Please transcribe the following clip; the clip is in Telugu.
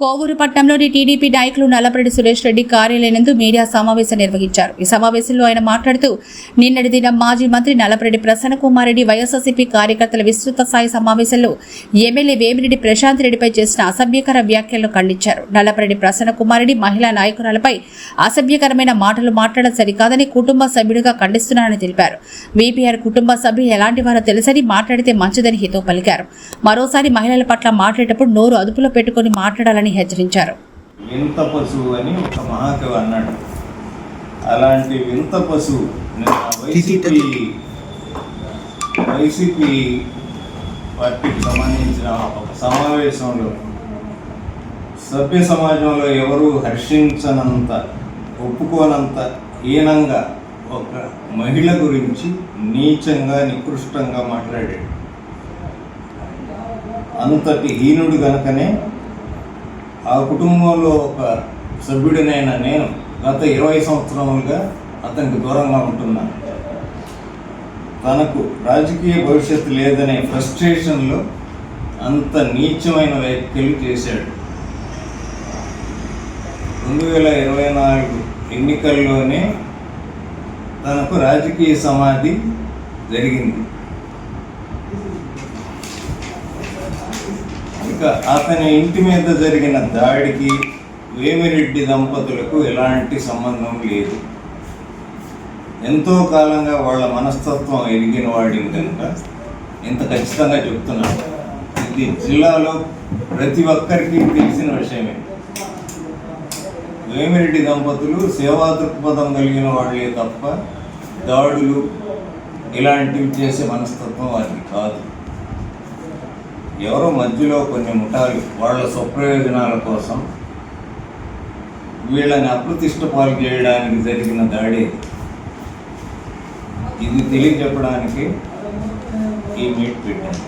కోవూరు పట్టణంలోని టీడీపీ నాయకులు నల్లపరెడ్డి సురేష్ రెడ్డి కార్యాలయం మీడియా సమావేశం నిర్వహించారు. ఈ సమావేశంలో ఆయన మాట్లాడుతూ నిన్నటి దిన మాజీ మంత్రి నల్లపరెడ్డి ప్రసన్న కుమార్ రెడ్డి వైఎస్ఆర్సీపీ కార్యకర్తల విస్తృత స్థాయి సమావేశంలో ఎమ్మెల్యే వేమిరెడ్డి ప్రశాంత్ రెడ్డిపై చేసిన అసభ్యకర వ్యాఖ్యలను ఖండించారు. నల్లపరెడ్డి ప్రసన్న కుమార్ రెడ్డి మహిళా నాయకురాలపై అసభ్యకరమైన మాటలు మాట్లాడడం సరికాదని కుటుంబ సభ్యుడిగా ఖండిస్తున్నానని తెలిపారు. వీపీఆర్ కుటుంబ సభ్యులు ఎలాంటి వారో తెలుసని మాట్లాడితే మంచిదని హితో పలికారు. మరోసారి మహిళల పట్ల మాట్లాడేటప్పుడు నోరు అదుపులో పెట్టుకుని మాట్లాడాలని హెచ్చరించారు. వింత పశువు అని ఒక మహాకవి అన్నాడు. అలాంటి వింత పశువు వైసీపీ వైసీపీ పార్టీకి సంబంధించిన ఒక సమావేశంలో సభ్య సమాజంలో ఎవరు హర్షించనంత ఒప్పుకోనంత హీనంగా ఒక మహిళ గురించి నీచంగా నికృష్టంగా మాట్లాడాడు. అంతటి హీనుడు గనకనే ఆ కుటుంబంలో ఒక సభ్యుడినైన నేను గత ఇరవై సంవత్సరములుగా అతనికి దూరంగా ఉంటున్నాను తనకు రాజకీయ భవిష్యత్తు లేదనే ఫ్రస్ట్రేషన్లో అంత నీచమైన వ్యాఖ్యలు చేశాడు. రెండు వేల ఇరవై నాలుగు ఎన్నికల్లోనే తనకు రాజకీయ సమాధి జరిగింది. అతని ఇంటి మీద జరిగిన దాడికి వేమిరెడ్డి దంపతులకు ఎలాంటి సంబంధం లేదు. ఎంతో కాలంగా వాళ్ళ మనస్తత్వం ఎరిగిన వాడిని కనుక ఇంత ఖచ్చితంగా చెప్తున్నాను ఇది జిల్లాలో ప్రతి ఒక్కరికి తెలిసిన విషయమే. వేమిరెడ్డి దంపతులు సేవా దృక్పథం కలిగిన వాళ్ళే తప్ప దాడులు ఇలాంటివి చేసే మనస్తత్వం వారికి కాదు. ఎవరో మధ్యలో కొన్ని ముఠాలు వాళ్ళ స్వప్రయోజనాల కోసం వీళ్ళని అప్రతిష్ట పాలు చేయడానికి జరిగిన దాడి. ఇది తెలియజెప్పడానికి ఈ మీట్ పెట్టాను.